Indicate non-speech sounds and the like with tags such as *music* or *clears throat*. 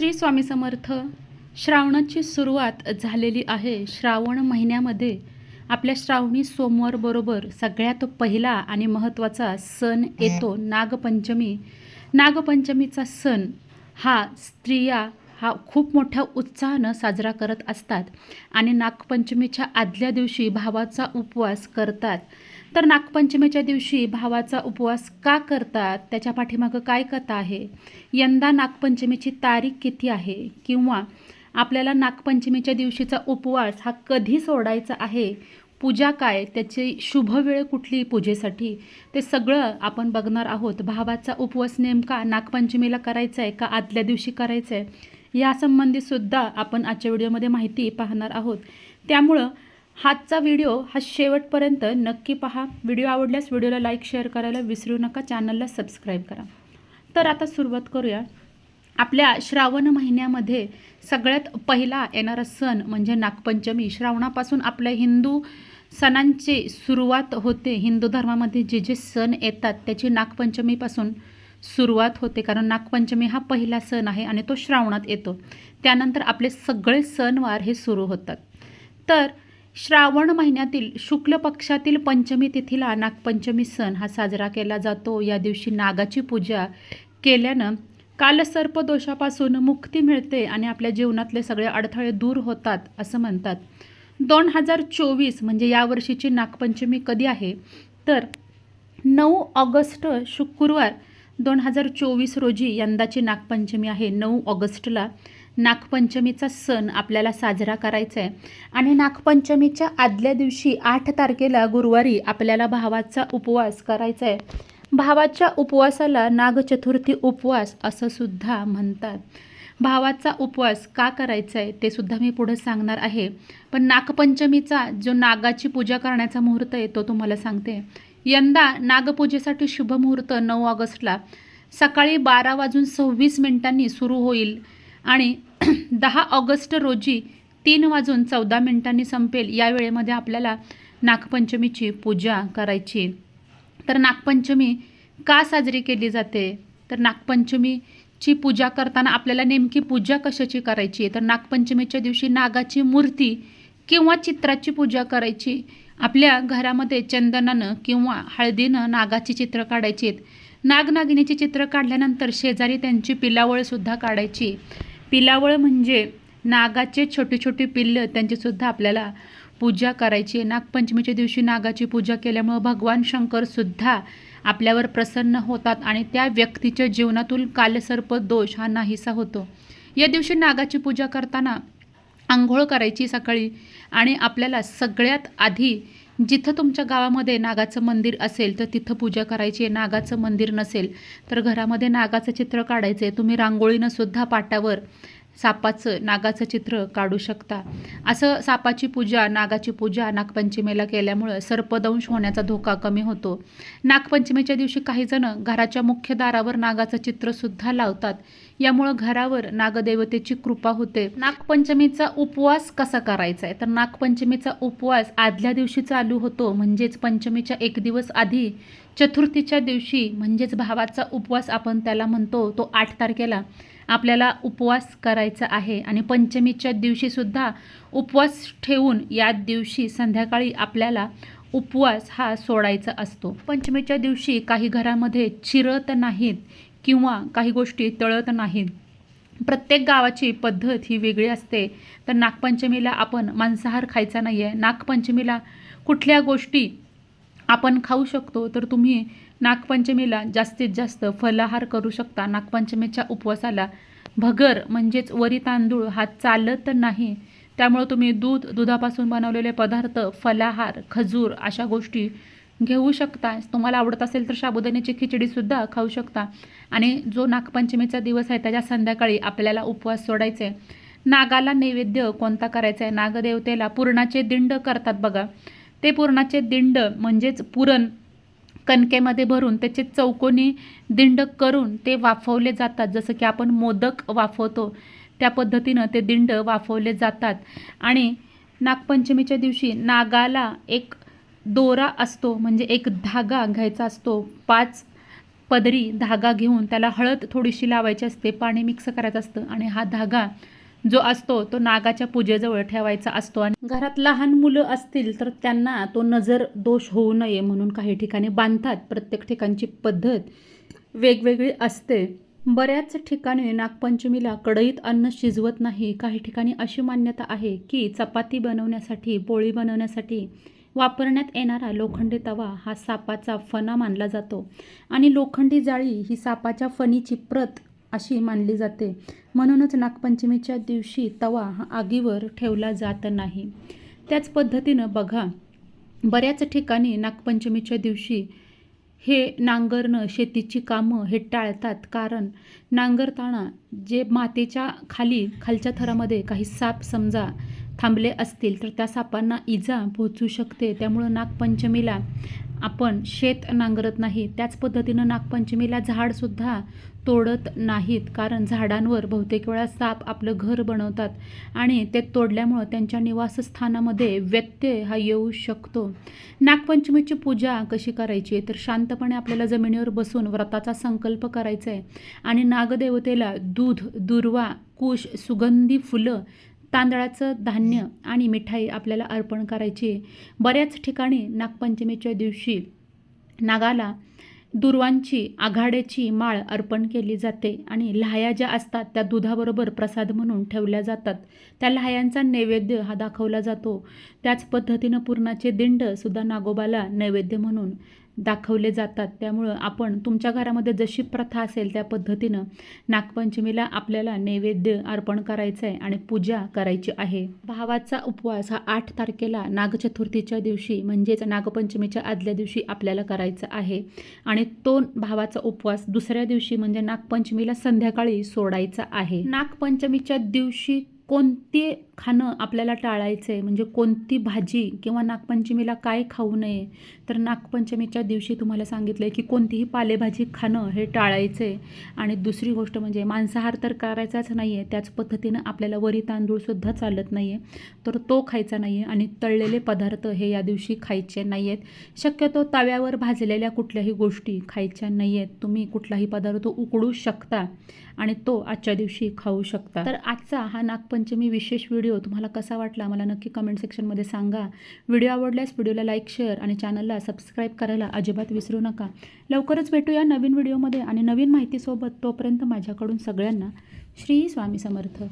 श्री स्वामी समर्थ श्रावणाची सुरुवात झालेली आहे श्रावण महिन्यामध्ये. आपल्या श्रावणी सोमवारबरोबर सगळ्यात पहिला आणि महत्त्वाचा सण येतो नागपंचमी. नागपंचमीचा सण हा स्त्रिया हा खूप मोठ्या उत्साहानं साजरा करत असतात आणि नागपंचमीच्या आदल्या दिवशी भावाचा उपवास करतात. तर नागपंचमीच्या दिवशी भावाचा उपवास का करतात? त्याच्या पाठीमागं काय कथा आहे? यंदा नागपंचमीची तारीख किती आहे? किंवा आपल्याला नागपंचमीच्या दिवशीचा उपवास हा कधी सोडायचा आहे? पूजा काय? त्याची शुभ वेळ कुठली पूजेसाठी? ते सगळं आपण बघणार आहोत. भावाचा उपवास नेमका नागपंचमीला करायचा आहे का आदल्या दिवशी करायचा आहे? यासंबंधी सुद्धा आपण आजच्या व्हिडिओमध्ये माहिती पाहणार आहोत. त्यामुळं हातचा व्हिडिओ हा शेवटपर्यंत नक्की पहा. व्हिडिओ आवडल्यास व्हिडिओला लाईक शेअर करायला विसरू नका. चॅनलला सबस्क्राईब करा. तर आता सुरुवात करूया. आपल्या श्रावण महिन्यामध्ये सगळ्यात पहिला येणारा सण म्हणजे नागपंचमी. श्रावणापासून आपल्या हिंदू सणांची सुरुवात होते. हिंदू धर्मामध्ये जे जे सण येतात त्याची नागपंचमीपासून सुरुवात होते. कारण नागपंचमी हा पहिला सण आहे आणि तो श्रावणात येतो. त्यानंतर आपले सगळे सणवार हे सुरू होतात. तर श्रावण महिन्यातील शुक्ल पक्षातील पंचमी तिथीला नागपंचमी सण हा साजरा केला जातो. या दिवशी नागाची पूजा केल्यानं कालसर्प दोषापासून मुक्ती मिळते आणि आपल्या जीवनातले सगळे अडथळे दूर होतात असं म्हणतात. दोन हजार चोवीस म्हणजे यावर्षीची नागपंचमी कधी आहे? तर नऊ ऑगस्ट शुक्रवार दोन हजार चोवीस रोजी यंदाची नागपंचमी आहे. नऊ ऑगस्टला नागपंचमीचा सण आपल्याला साजरा करायचा आहे आणि नागपंचमीच्या आदल्या दिवशी आठ तारखेला गुरुवारी आपल्याला भावाचा उपवास करायचा आहे भावाच्या उपवासाला नागचतुर्थी उपवास असं सुद्धा म्हणतात. भावाचा उपवास का करायचा आहे ते सुद्धा मी पुढे सांगणार आहे. पण नागपंचमीचा जो नागाची पूजा करण्याचा मुहूर्त आहे तो तुम्हाला सांगते. यंदा नागपूजेसाठी शुभ मुहूर्त नऊ ऑगस्टला. सकाळी बारा वाजून सव्वीस मिनिटांनी सुरू होईल. आणि *clears throat* दहा ऑगस्ट रोजी तीन वाजून चौदा मिनिटांनी संपेल. या वेळेमध्ये आपल्याला नागपंचमीची पूजा करायची. तर नागपंचमी का साजरी केली जाते? तर नागपंचमीची पूजा करताना आपल्याला नेमकी पूजा कशाची करायची? तर नागपंचमीच्या दिवशी नागाची मूर्ती किंवा चित्राची पूजा करायची. आपल्या घरामध्ये चंदनानं किंवा हळदीनं नागाची चित्र काढायची आहेत नागनागिनीची चित्र काढल्यानंतर शेजारी त्यांची पिलावळसुद्धा काढायची. पिलावळ म्हणजे नागाचे छोटे छोटे पिल्लं त्यांचीसुद्धा आपल्याला पूजा करायची आहे. नागपंचमीच्या दिवशी नागाची पूजा केल्यामुळं भगवान शंकरसुद्धा आपल्यावर प्रसन्न होतात आणि त्या व्यक्तीच्या जीवनातून कालसर्प दोष हा नाहीसा होतो. या दिवशी नागाची पूजा करताना आंघोळ करायची सकाळी आणि आपल्याला सगळ्यात आधी जिथं तुमच्या गावामध्ये नागाचं मंदिर असेल तर तिथं पूजा करायची आहे. नागाचं मंदिर नसेल तर घरामध्ये नागाचं चित्र काढायचं आहे तुम्ही रांगोळीनं सुद्धा पाटावर सापाचं नागाचं चित्र काढू शकता. असं सापाची पूजा नागाची पूजा नागपंचमीला केल्यामुळं सर्पदंश होण्याचा धोका कमी होतो. नागपंचमीच्या दिवशी काही जण घराच्या मुख्य दारावर नागाचं चित्रसुद्धा लावतात. यामुळं घरावर नागदेवतेची कृपा होते. नागपंचमीचा उपवास कसा करायचा आहे? तर नागपंचमीचा उपवास आदल्या दिवशी चालू होतो म्हणजेच पंचमीच्या एक दिवस आधी. चतुर्थीच्या दिवशी म्हणजेच भावाचा उपवास आपण त्याला म्हणतो तो आठ तारखेला. आपल्याला उपवास करायचा आहे. आणि पंचमीच्या दिवशीसुद्धा उपवास ठेवून या दिवशी संध्याकाळी आपल्याला उपवास हा सोडायचा असतो. पंचमीच्या दिवशी काही घरामध्ये चिरत नाहीत किंवा काही गोष्टी तळत नाहीत. प्रत्येक गावाची पद्धत ही वेगळी असते. तर नागपंचमीला आपण मांसाहार खायचा नाही आहे नागपंचमीला कुठल्या गोष्टी आपण खाऊ शकतो तर तुम्ही नागपंचमीला जास्तीत जास्त फलाहार करू शकता. नागपंचमीच्या उपवासाला भगर म्हणजेच वरी तांदूळ हा चालत नाही. त्यामुळं तुम्ही दूध दुधापासून बनवलेले पदार्थ फलाहार खजूर अशा गोष्टी घेऊ शकता. तुम्हाला आवडत असेल तर साबुदाण्याची खिचडीसुद्धा खाऊ शकता. आणि जो नागपंचमीचा दिवस आहे त्याच्या संध्याकाळी आपल्याला उपवास सोडायचे. नागाला नैवेद्य कोणता करायचा आहे? नागदेवतेला पुरणाचे दिंड करतात बघा. ते पुरणाचे दिंड म्हणजेच पुरण कणकेमध्ये भरून त्याचे चौकोनी दिंड करून ते वाफवले जातात. जसं की आपण मोदक वाफवतो त्या पद्धतीनं ते दिंड वाफवले जातात. आणि नागपंचमीच्या दिवशी नागाला एक दोरा असतो म्हणजे एक धागा घ्यायचा असतो. पाच पदरी धागा घेऊन त्याला हळद थोडीशी लावायची असते पाणी मिक्स करायचं असतं आणि हा धागा जो असतो तो नागाच्या पूजेजवळ ठेवायचा असतो आणि घरात लहान मुलं असतील तर त्यांना तो नजर दोष होऊ नये म्हणून काही ठिकाणी बांधतात. प्रत्येक ठिकाणची पद्धत वेगवेगळी असते. बऱ्याच ठिकाणी नागपंचमीला कढईत अन्न शिजवत नाही. काही ठिकाणी अशी मान्यता आहे की चपाती बनवण्यासाठी पोळी बनवण्यासाठी वापरण्यात येणारा लोखंडी तवा हा सापाचा फणा मानला जातो. आणि लोखंडी जाळी ही सापाच्या फणीची प्रत अशी मानली जाते. म्हणूनच नागपंचमीच्या दिवशी तवा हा आगीवर ठेवला जात नाही. त्याच पद्धतीनं बघा बऱ्याच ठिकाणी नागपंचमीच्या दिवशी हे नांगरणं शेतीची कामं हे टाळतात. कारण नांगरताना जे मातेच्या खाली खालच्या थरामध्ये काही साप समजा थांबले असतील तर त्या सापांना इजा पोहोचू शकते. त्यामुळं नागपंचमीला आपण शेत नांगरत नाही त्याच पद्धतीनं नागपंचमीला झाडसुद्धा तोडत नाहीत. कारण झाडांवर बहुतेक वेळा साप आपलं घर बनवतात आणि ते तोडल्यामुळं त्यांच्या निवासस्थानामध्ये व्यत्यय हा येऊ शकतो. नागपंचमीची पूजा कशी करायची? तर शांतपणे आपल्याला जमिनीवर बसून व्रताचा संकल्प करायचा आहे आणि नागदेवतेला दूध दुर्वा कुश सुगंधी फुलं तांदळाचं धान्य आणि मिठाई आपल्याला अर्पण करायची. बऱ्याच ठिकाणी नागपंचमीच्या दिवशी नागाला दुर्वांची आघाड्याची माळ अर्पण केली जाते आणि लहाया ज्या असतात त्या दुधाबरोबर प्रसाद म्हणून ठेवल्या जातात. त्या लहायांचा नैवेद्य हा दाखवला जातो. त्याच पद्धतीनं पूर्णाचे दिंड सुद्धा नागोबाला नैवेद्य म्हणून दाखवले जातात. त्यामुळं आपण तुमच्या घरामध्ये जशी प्रथा असेल त्या पद्धतीनं नागपंचमीला आपल्याला नैवेद्य अर्पण करायचं आहे आणि पूजा करायची आहे. भावाचा उपवास हा आठ तारखेला नागचतुर्थीच्या दिवशी म्हणजेच नागपंचमीच्या आदल्या दिवशी आपल्याला करायचा आहे. आणि तो भावाचा उपवास दुसऱ्या दिवशी म्हणजे नागपंचमीला संध्याकाळी सोडायचा आहे. नागपंचमीच्या दिवशी कोणते खाणं आपल्याला टाळायचं आहे म्हणजे कोणती भाजी किंवा नागपंचमीला काय खाऊ नये? तर नागपंचमीच्या दिवशी तुम्हाला सांगितलं आहे की कोणतीही पालेभाजी खाणं हे टाळायचं आहे आणि दुसरी गोष्ट म्हणजे मांसाहार तर करायचाच नाही आहे त्याच पद्धतीनं आपल्याला वरी तांदूळसुद्धा चालत नाही आहे तर तो खायचा नाही आहे आणि तळलेले पदार्थ हे या दिवशी खायचे नाही आहेत शक्यतो तव्यावर भाजलेल्या कुठल्याही गोष्टी खायच्या नाही आहेत तुम्ही कुठलाही पदार्थ उकडू शकता आणि तो आजच्या दिवशी खाऊ शकता. तर आजचा हा नागपंचमी विशेष व्हिडिओ तुम्हाला कसा वाटला मला नक्की कमेंट सेक्शनमध्ये सांगा. व्हिडिओ आवडल्यास व्हिडिओला लाईक शेअर आणि चॅनलला सबस्क्राईब करायला अजिबात विसरू नका. लवकरच भेटूया नवीन व्हिडिओमध्ये आणि नवीन माहितीसोबत तोपर्यंत माझ्याकडून सगळ्यांना श्री स्वामी समर्थ.